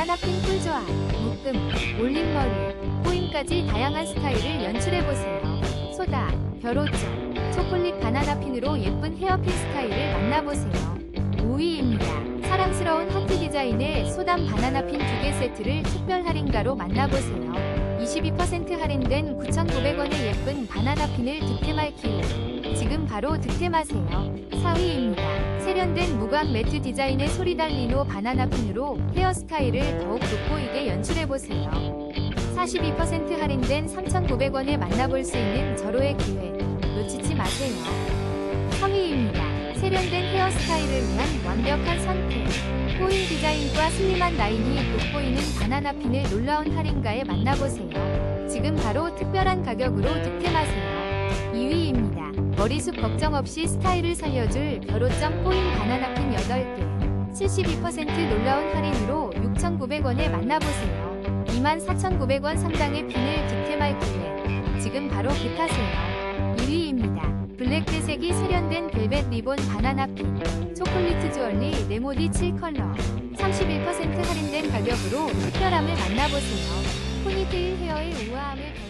바나나 핀 꿀조합, 묶음, 올림머리, 포인까지 다양한 스타일을 연출해보세요. 소다, 벼로점, 초콜릿 바나나 핀으로 예쁜 헤어핀 스타일을 만나보세요. 5위입니다. 사랑스러운 하트 디자인의 소담 바나나 핀 두 개 세트를 특별 할인가로 만나보세요. 22% 할인된 9,900원의 예쁜 바나나 핀을 득템할 기회. 지금 바로 득템하세요. 4위입니다. 세련된 무광 매트 디자인의 소리달 리노 바나나 핀으로 헤어스타일을 더욱 돋보이게 연출해보세요. 42% 할인된 3,900원에 만나볼 수 있는 절호의 기회. 놓치지 마세요. 3위입니다. 세련된 헤어스타일을 위한 완벽한 선택. 포인 디자인과 슬림한 라인이 돋보이는 바나나 핀을 놀라운 할인가에 만나보세요. 지금 바로 특별한 가격으로 득템하세요. 2위입니다. 머리숱 걱정 없이 스타일을 살려줄 벼로점 포인 바나나 핀 8개. 72% 놀라운 할인으로 6,900원에 만나보세요. 24,900원 상당의 핀을 득템할 기회. 지금 바로 깃하세요. 1위입니다. 블랙대색이 세련된 벨벳 리본 바나나 핀. 초콜릿 주얼리 네모디 7컬러. 31% 할인된 가격으로 특별함을 만나보세요. 포니테일 헤어의 우아함을